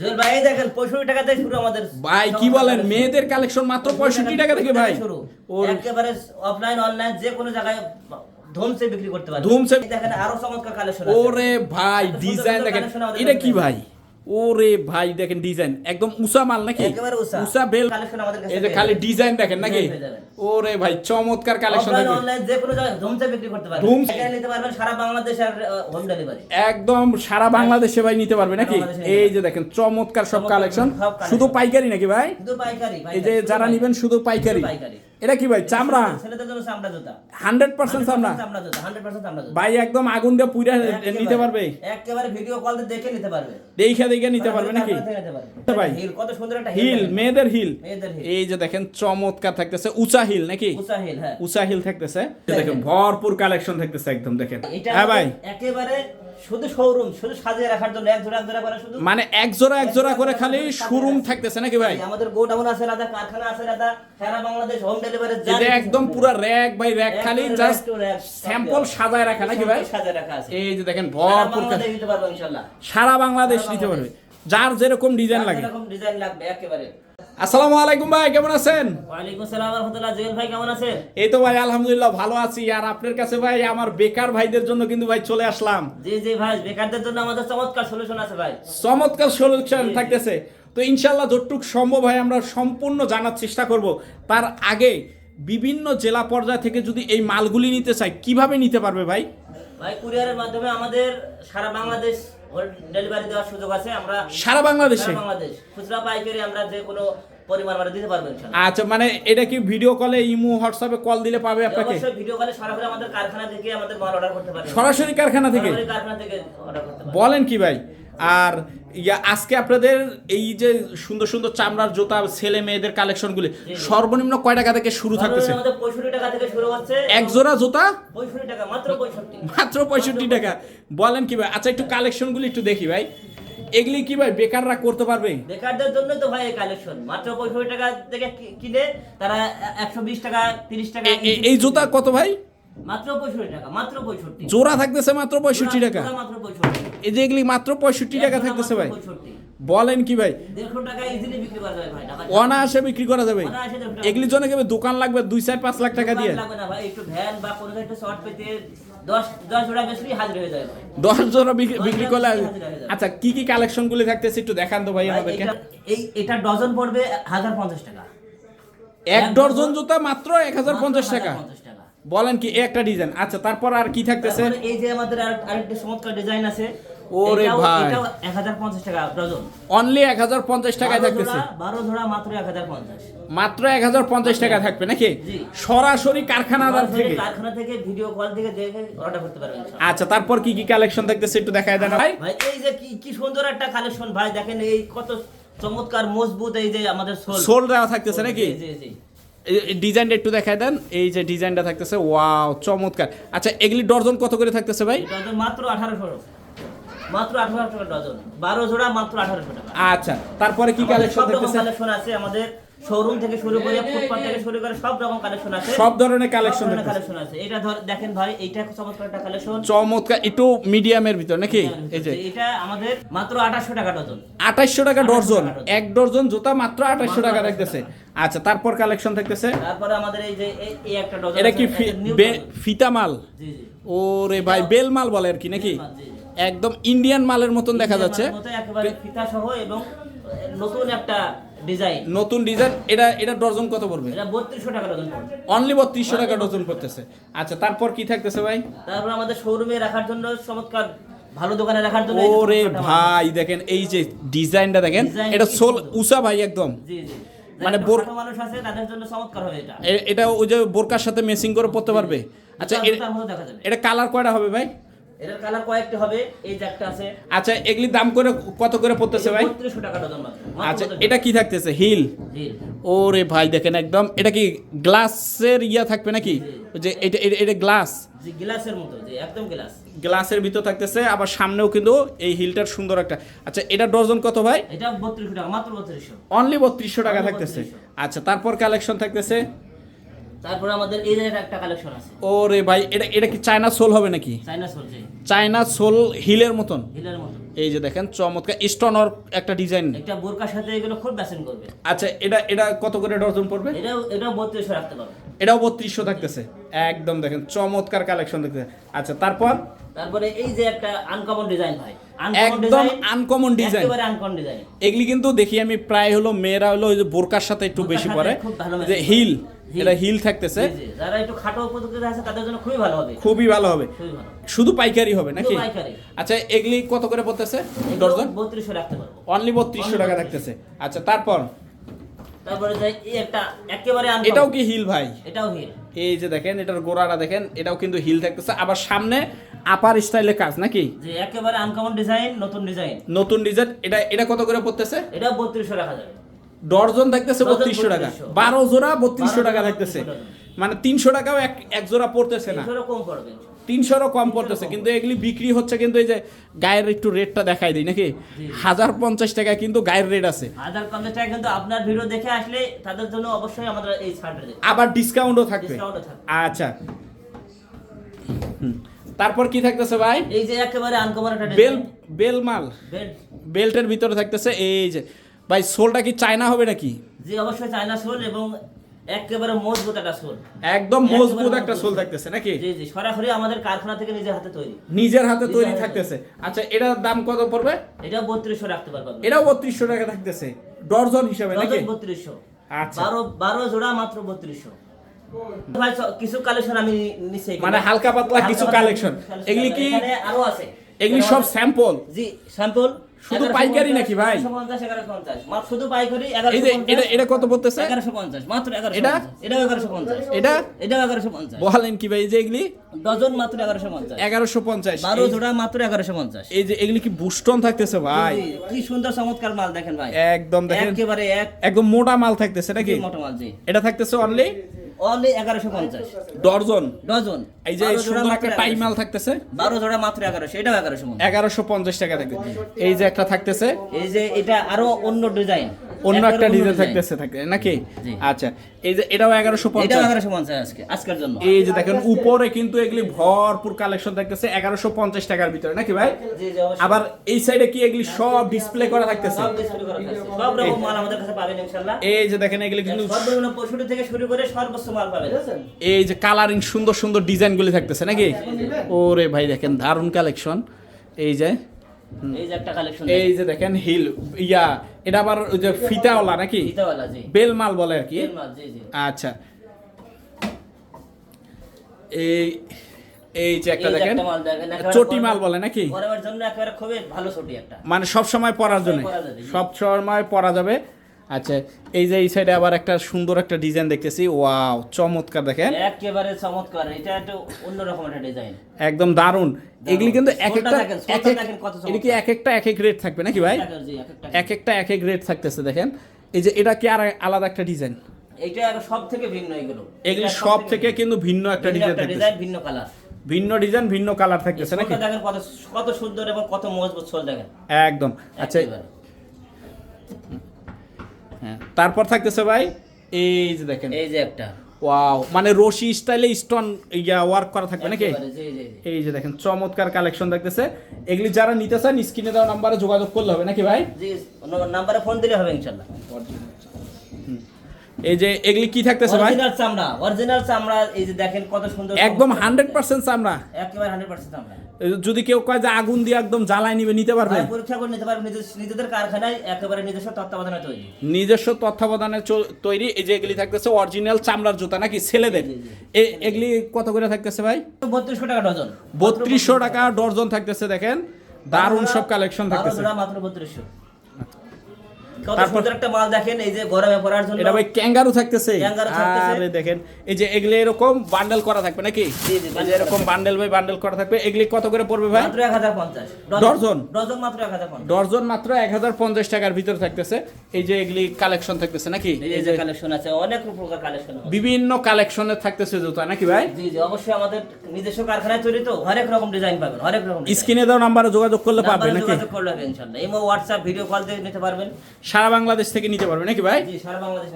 জুয়েল ভাই দেখেন পঁয়ষট্টি টাকা থেকে শুরু আমাদের ভাই কি বলেন? মেয়েদের কালেকশন মাত্র পঁয়ষট্টি টাকা থেকে ভাই। শুরু। একেবারে অফলাইন অনলাইন যে কোনো জায়গায় ধুমসে বিক্রি করতে পারবে। ধুমসে- দেখেন আরও চমৎকার কালেকশন ওরে ভাই ডিজাইন দেখেন। এটা কি ভাই? ওরে ভাই দেখেন ডিজাইন একদম উষা মাল নাকি? উষা। বেল এই যে খালি ডিজাইন দেখেন নাকি। ওরে ভাই চমৎকার কালেকশন অনলাইন যে কোনো জায়গায় বিক্রি করতে পারবেন। এখানে নিতে পারবেন সারা বাংলাদেশে হোম ডেলিভারি একদম সারা বাংলাদেশে ভাই নিতে পারবে নাকি? এই যে দেখেন চমৎকার সব কালেকশন শুধু পাইকারি নাকি ভাই? শুধু পাইকারি এই যে যারা নিবেন শুধু পাইকারি। শুধু পাইকারি। এটা কি ভাই চামড়া? হান্ড্রেড পার্সেন্ট চামড়া। চামড়া জুতা 100% চামড়া জুতা। ভাই একদম আগুন দিয়ে পুইরা নিতে পারবে? একেবারে ভিডিও কল দেখে নিতে পারবে। দেখে দেখে নিতে পারবে নাকি? ভাই। হিল কত সুন্দর একটা হিল মেয়েদের হিল এই যে দেখেন চমৎকার থাকতেছে উঁচা হিল নাকি? উষা হিল হ্যাঁ। উষা হিল থাকতেছে। দেখেন। ভরপুর কালেকশন থাকতেছে একদম দেখেন। হ্যাঁ ভাই। একেবারে শুধু শোরুম শুধু সাজিয়ে রাখার জন্য এক জোড়া এক জোড়া করে শুধু? মানে এক জোড়া এক জোড়া করে খালি শোরুম থাকতেছে নাকি ভাই? আমাদের গোডাউন আছে কারখানা আছে সারা বাংলাদেশ হোম ডেলিভারি এটা একদম পুরো র্যাক বাই র্যাক খালি জাস্ট স্যাম্পল সাজায় রাখা নাকি ভাই? সাজিয়ে রাখা আছে। এই যে দেখেন সারা ভরপুর বাংলাদেশ দিতে পারব ইনশাআল্লাহ সারা বাংলাদেশ নিতে পারবে। যার যেরকম ডিজাইন লাগে। এরকম ডিজাইন লাগবে একেবারে। আসসালামু আলাইকুম ভাই কেমন আছেন? ওয়ালাইকুম আসসালাম রাহমাতুল্লাহ। জুয়েল ভাই কেমন আছেন? এই তো ভাই আলহামদুলিল্লাহ ভালো আছি। আর আপনার কাছে ভাই আমার বেকার ভাইদের জন্য কিন্তু ভাই চলে আসলাম। জি জি ভাই বেকারদের জন্য আমাদের চমৎকার সলিউশন আছে ভাই। চমৎকার সলিউশন থাকতেছে। তো ইনশাল্লাহ যতটুক সম্ভব হয় আমরা সম্পূর্ণ জানার চেষ্টা করব। তার আগে বিভিন্ন জেলা পর্যায় থেকে যদি এই মালগুলি নিতে চাই কীভাবে নিতে পারবে ভাই? ভাই কুরিয়ারের মাধ্যমে আমাদের সারা বাংলাদেশ ডেলিভারি দেওয়ার সুযোগ আছে। আমরা সারা বাংলাদেশে? বাংলাদেশ। খুচরা পাইকারি আমরা যে কোনো পরিমাণ আমরা দিতে পারব আচ্ছা মানে এটা কি ভিডিও কলে ইমো হোয়াটসঅ্যাপে কল দিলে পাবে আপনাকে? অবশ্যই ভিডিও কলে সরাসরি আমাদের কারখানা থেকে আমাদের মাল অর্ডার করতে পারবেন। সরাসরি কারখানা থেকে? কারখানা থেকে অর্ডার করতে পারবেন। বলেন কি ভাই? আর ইয়া আজকে আপনাদের এই যে সুন্দর সুন্দর চামড়ার জুতা ছেলে মেয়েদের কালেকশনগুলি সর্বনিম্ন কয় টাকা থেকে শুরু থাকতেছে? এক জোড়া জুতা? মাত্র পঁয়ষট্টি। মাত্র পঁয়ষট্টি টাকা। বলেন কি ভাই? আচ্ছা একটু কালেকশনগুলি একটু দেখি ভাই। এগুলি কি ভাই বেকাররা করতে পারবে? বেকারদের জন্য তো ভাই কালেকশন মাত্র পঁয়ষট্টি টাকা থেকে কিনে তারা একশো বিশ টাকা তিরিশ টাকা এই জুতা কত ভাই? মাত্র পঁয়ষট্টি টাকা মাত্র পঁয়ষট্টি। জোড়া থাকতেছে মাত্র পঁয়ষট্টি টাকা। মাত্র পঁয়ষট্টি। এই যে এগুলি মাত্র পঁয়ষট্টি টাকা থাকতেছে ভাই। বলেন কি ভাই? দেড়শো টাকা ইজিলি বিক্রি করা যাবে ভাই ঢাকা অনায়াসে বিক্রি করা যাবে। এগুলির জন্য দোকান লাগবে দুই চার পাঁচ লাখ টাকা দিয়ে? লাগবে না ভাই একটু ভ্যান বা কোনো একটা শর্ট পেতে দশ জোড়া বিক্রি করলে। আচ্ছা কি কি কালেকশন গুলি থাকতেছে একটু দেখান তো ভাই আমাদেরকে। এই এটা ডজন পড়বে হাজার পঞ্চাশ টাকা। এক ডজন জুতা মাত্র এক হাজার পঞ্চাশ টাকা। বলেন কি একটা ডিজাইন। আচ্ছা তারপর আর কি থাকতেছে? এই যে আমাদের আরেকটা চমৎকার ডিজাইন আছে। ওরে ভাই। এটাও 1050 টাকা ডজন। অনলি এক হাজার পঞ্চাশ টাকায় 12 থাকতেছে। 12 জোড়া মাত্র 1050 মাত্র এক হাজার পঞ্চাশ টাকা থাকবে নাকি? সরাসরি কারখানাদার থেকে। কারখানা থেকে ভিডিও কল থেকে দেখে অর্ডার করতে পারবেন আচ্ছা তারপর কি কি কালেকশন থাকতেছে একটু দেখায় দেন ভাই। ভাই এই যে কি কি সুন্দর একটা কালেকশন ভাই দেখেন এই কত চমৎকার মজবুত এই যে আমাদের সোল। সোল দেওয়া থাকতেছে নাকি? জি জি ডিজাইনটা একটু দেখায় দেন। এই যে ডিজাইনটা থাকতেছে ওয়াও চমৎকার। আচ্ছা এগুলি ডর্জন কত করে থাকতেছে ভাই? মাত্র 1800 মাত্র 1800 টাকা ডজন। 12 জোড়া মাত্র 1800 টাকা। আচ্ছা তারপরে কি কালেকশন সব কালেকশন আছে আমাদের শোরুম থেকে শুরু করে ফুটপাথ থেকে শুরু করে সব রকম কালেকশন আছে। সব ধরনের কালেকশন কালেকশন আছে। এটা দেখেন ভাই এইটা চমৎকার একটা কালেকশন চমৎকার একটু মিডিয়ামের ভিতর নাকি? এই যে। এটা আমাদের মাত্র 2800 টাকা ডজন। আঠাশশো 2800 টাকা ডজন। এক ডর্জন জুতা মাত্র আঠাশশো মাত্র টাকা 2800 রাখতেছে আচ্ছা তারপর কালেকশন থাকতেছে তারপরে আমাদের এই যে এই- একটা ডজন এটা কি ডজন। ফিতা মাল জি জি। ওরে ভাই বেল মাল বলে আর কি নাকি? জি। একদম ইন্ডিয়ান মালের মতন দেখা যাচ্ছে। ফিতা সহ এবং নতুন একটা ডিজাইন নতুন ডিজাইন এটা এটা ডর্জন কত পড়বে? এটা 3200 টাকা ডজন পড়বে। অনলি বত্রিশশো টাকা ডজন পড়তেছে। আচ্ছা তারপর কি থাকতেছে ভাই? তারপর আমাদের শোরুমে রাখার জন্য চমৎকার ভালো দোকানে রাখার জন্য ওরে ভাই দেখেন এই যে ডিজাইনটা দেখেন এটা সোল। উষা ভাই একদম। জি জি। মানে বোর- মানুষ আছে তাদের জন্য চমৎকার হবে এটা। এটা ওই যে বোরকার সাথে মেসিং করে পড়তে পারবে? আচ্ছা এটা কালার কয়টা হবে ভাই? এটার কালার কয়েকটি হবে এই যে একটা আছে। আচ্ছা দাম করে কত করে পড়তেছে ভাই? 3200 টাকা ডজন মাত্র মাত্র আচ্ছা এটা কি থাকতেছে? হিল? ওরে ভাই দেখেন একদম এটা কি গ্লাসের ইয়া থাকবে নাকি? যে এটা এটা- গ্লাস। জি গ্লাসের মতো জি একদম গ্লাস। গ্লাসের ভিতর থাকতেছে আবার সামনেও কিন্তু এই হিলটার সুন্দর একটা। আচ্ছা এটা ডজন কত ভাই? এটা 3200 টাকা মাত্র 3200 অনলি বত্রিশশো টাকা থাকতেছে। আচ্ছা তারপর কালেকশন থাকতেছে? তারপরে আমাদের এই যে একটা কালেকশন আছে। ওরে ভাই এটা এটা কি চায়না সোল হবে নাকি? চাইনা চলছে চায়না সোল হিলের মতন? হিলের মতো এই যে দেখেন চমৎকার। একটা ডিজাইন। বোরকার সাথে এগুলো খুব করবে। আচ্ছা এটা এটা কত করে ডজন পড়বে? এটাও এটাও বত্রিশশো রাখতে পারবে। এটাও বত্রিশশো থাকতেছে। একদম দেখেন চমৎকার কালেকশন দেখতেছে আচ্ছা তারপর? তারপরে এই যে একটা আনকমন ডিজাইন ভাই। একদম আনকমন ডিজাইন একেবারে আনকমন ডিজাইন এগুলি কিন্তু দেখি আমি প্রায় হলো মেয়েরা হলো ওই যে বোরকার সাথে একটু বেশি পরে। যে হিল। এটা হিল থাকতেছে। যারা একটু খাটো উপযোগিতা আছে তাদের জন্য খুবই ভালো হবে। খুবই ভালো হবে। শুধু পাইকারি হবে নাকি? আচ্ছা এগুলি কত করে পড়তেছে? ডজন রাখতে পারব। অনলি বত্রিশশো টাকা থাকতেছে আচ্ছা তারপর? তারপরে যে এই একটা একেবারে এটাও কি হিল ভাই? এটাও হিল। এই যে দেখেন এটার গোড়াটা দেখেন এটাও কিন্তু হিল থাকতেছে। আবার সামনে আপার স্টাইলে কাজ নাকি? যে একেবারে আনকমন ডিজাইন নতুন ডিজাইন নতুন ডিজাইন এটা এটা কত করে পড়তেছে? এটা বত্রিশশো রাখা যাবে। ডর্জন থাকতেছে বত্রিশশো টাকা। বারো জোড়া বত্রিশশো টাকা থাকতেছে মানে তিনশো টাকাও এক এক জোড়া পড়তেছে না। তিনশোরও কম পড়তেছে। কিন্তু এগুলি বিক্রি হচ্ছে কিন্তু এই যে গায়ের একটু রেটটা দেখাই দিই নাকি? হাজার পঞ্চাশ টাকা কিন্তু গায়ের রেট আছে। হাজার পঞ্চাশ টাকা কিন্তু আপনার ভিডিও দেখে আসলে তাদের জন্য অবশ্যই আমাদের এই আবার ডিসকাউন্টও থাকবে। আচ্ছা। তারপর কি থাকতেছে ভাই? এই যে একেবারে আনকমন একটা বেল বেল মাল বেল্টের ভিতরে থাকতেছে। এই যে ভাই সোলটা কি চায়না হবে নাকি? জি অবশ্যই চায়না সোল এবং একেবারে মজবুত একটা সোল একদম মজবুত একটা সোল। থাকতেছে নাকি? জি জি সরাসরি আমাদের কারখানা থেকে নিজের হাতে তৈরি। নিজের হাতে তৈরি থাকতেছে। আচ্ছা এটার দাম কত পড়বে? এটা বত্রিশশো রাখতে পারবেন এটাও বত্রিশশো টাকা থাকতেছে। ডর্জন হিসাবে নাকি? বত্রিশশো। আচ্ছা। বারো বারো জোড়া মাত্র বত্রিশশো। ভাই চ- কিছু কালেকশন আমি নিচে মানে হালকা পাতলা কিছু collection। এগুলি কি- আরও আছে। এগুলি সব স্যাম্পল জি স্যাম্পল শুধু পাইকারি নাকি ভাই? শুধু পাইকারি এই যে এটা এটা কত পড়তেছে? এগারোশো পঞ্চাশ মাত্র এগারোশো এটা? এটাও এগারোশো পঞ্চাশ। এটা? এটাও এগারোশো পঞ্চাশ। বলেন কি ভাই এই যে এগুলি? ডজন মাত্র এগারোশো পঞ্চাশ। এগারোশো পঞ্চাশ। বারো জোড়া মাত্র এগারোশো পঞ্চাশ। এই যে এগুলি কি বুস্টন থাকতেছে ভাই? কি সুন্দর চমৎকার মাল দেখেন ভাই। একদম দেখেন। একেবারে এক একদম মোটা মাল থাকতেছে নাকি? মোটা মাল জি। এটা থাকতেছে অনলি অনলি এগারোশো পঞ্চাশ। ডজন? এই যে সুন্দর একটা টাই 1100 মাল থাকতেছে? বারো জোড়া মাত্র এগারোশো এটাও এগারোশো পঞ্চাশ। এগারোশো পঞ্চাশ টাকা থাকবে এই যে একটা থাকতেছে? এই যে এটা আরও অন্য ডিজাইন। অন্য একটা ডিজাইন থাকতেছে থাকে নাকি? আচ্ছা এই যে এটাও এগারোশো এটাও পঞ্চাশ এগারোশো পঞ্চাশ আজকে আজকের জন্য। এই যে দেখেন উপরে কিন্তু এগুলি ভরপুর কালেকশন থাকতেছে এগারোশো পঞ্চাশ টাকার ভিতরে নাকি ভাই? আবার এই সাইডে কি এগুলি সব ডিসপ্লে করা থাকতেছে? সব ডিসপ্লে করা থাকছে সব রকম মাল আমাদের কাছে পাবেন ইনশাআল্লাহ। এই যে দেখেন এগুলি কিন্তু সর্বনিম্ন থেকে শুরু করে সর্বোচ্চ এই যে কালারিং সুন্দর সুন্দর ডিজাইনগুলি থাকতেছে নাকি? ওরে ভাই দেখেন দারুণ কালেকশন এই যে এই যে দেখেন। হিল ইয়া এটা আবার ওই যে ফিতাওয়ালা নাকি? জি। বেল আর কি? আচ্ছা। এই এই যে একটা দেখেন চটি মাল বলে নাকি? জন্য একেবারে খুবই ভালো ছুটি একটা। মানে সব সময় পরার জন্য সব সময় পরা যাবে। আচ্ছা এই যে এই সাইডে আবার একটা সুন্দর একটা ডিজাইন দেখতেছি। ওয়াও চমৎকার দেখেন। একেবারে চমৎকার। এটা একটু অন্যরকম একটা ডিজাইন একদম দারুণ। এগুলি কিন্তু এক একটা এক এটা কি এক একটা এক এক রেট থাকবে নাকি ভাই? এক একটা এক এক রেট থাকতেছে দেখেন। এই যে এটা কি আর আলাদা একটা ডিজাইন আরও সব থেকে ভিন্ন এগুলো। এগুলি সব থেকে কিন্তু ভিন্ন একটা ডিজাইন ডিজাইন ভিন্ন কালার ভিন্ন ডিজাইন ভিন্ন কালার থাকতেছে নাকি? দেখেন কত কত সুন্দর এবং কত মজবুত সোল দেখেন। একদম। আচ্ছা। হ্যাঁ। তারপর থাকতেছে ভাই এই যে দেখেন। এই যে একটা। ওয়াও মানে রশি স্টাইলে স্টোন ইয়া ওয়ার্ক করা থাকবে নাকি। এই যে দেখেন চমৎকার কালেকশন থাকতেছে এগুলি যারা নিতে চান স্ক্রিনে দেওয়া নাম্বারে যোগাযোগ করলে হবে নাকি ভাই? জি নাম্বারে ফোন দিলে হবে ইনশাআল্লাহ এই যে এগুলি কি থাকতেছে ভাই? অরিজিনাল চামড়া অরিজিনাল চামড়া এই যে দেখেন কত সুন্দর একদম চমৎকার। হান্ড্রেড পার্সেন্ট চামড়া। একেবারে 100% চামড়া। যদি কেউ কয় যে আগুন দিয়ে একদম জ্বালায় নিবে নিতে পারবে? পরীক্ষা করে নিতে পারবে নিজেদের কারখানায় একেবারে নিজস্ব তত্ত্বাবধানে তৈরি। নিজস্ব তত্ত্বাবধানে তৈরি। এই যে এগুলি থাকতেছে অরিজিনাল চামড়ার জুতা নাকি ছেলেদের। এগুলি কত করে থাকতেছে ভাই? বত্রিশশো টাকা ডজন। বত্রিশশো টাকা ডর্জন থাকতেছে দেখেন। দারুণ সব কালেকশন থাকতেছে। মাত্র বত্রিশশো। কত সুন্দর একটা মাল দেখেন এই যে গরমে পড়ার জন্য। এটা ভাই ক্যাঙ্গারু থাকতেছে। ক্যাঙ্গারু থাকতেছে। আরে দেখেন এই যে এগুলি এরকম বান্ডেল করা থাকবে নাকি? জি, জি, এই যে bundle এরকম বান্ডেল বাই বান্ডেল করা থাকবে। এগুলি কত করে পড়বে ভাই? মাত্র এক হাজার পঞ্চাশ। ডজন? ডজন? মাত্র এক হাজার মাত্র এক হাজার পঞ্চাশ টাকার ভিতরে থাকতেছে। এই যে এগুলি কালেকশন থাকতেছে নাকি? এই যে কালেকশন আছে অনেক প্রকার কালেকশন বিভিন্ন কালেকশনের থাকতেছে জুতা নাকি ভাই? জি জি অবশ্যই আমাদের নিজস্ব কারখানায় তৈরি তো হরেক রকম ডিজাইন পাবেন হরেক রকম। স্ক্রিনে দেওয়া নাম্বারে যোগাযোগ করলে পাবে নাম্বারে নাকি? যোগাযোগ করলে ইনশাআল্লাহ। ইমো হোয়াটসঅ্যাপ ভিডিও কল দিয়ে নিতে পারবেন। সারা বাংলাদেশ থেকে নিতে পারবে নাকি ভাই? সারা বাংলাদেশ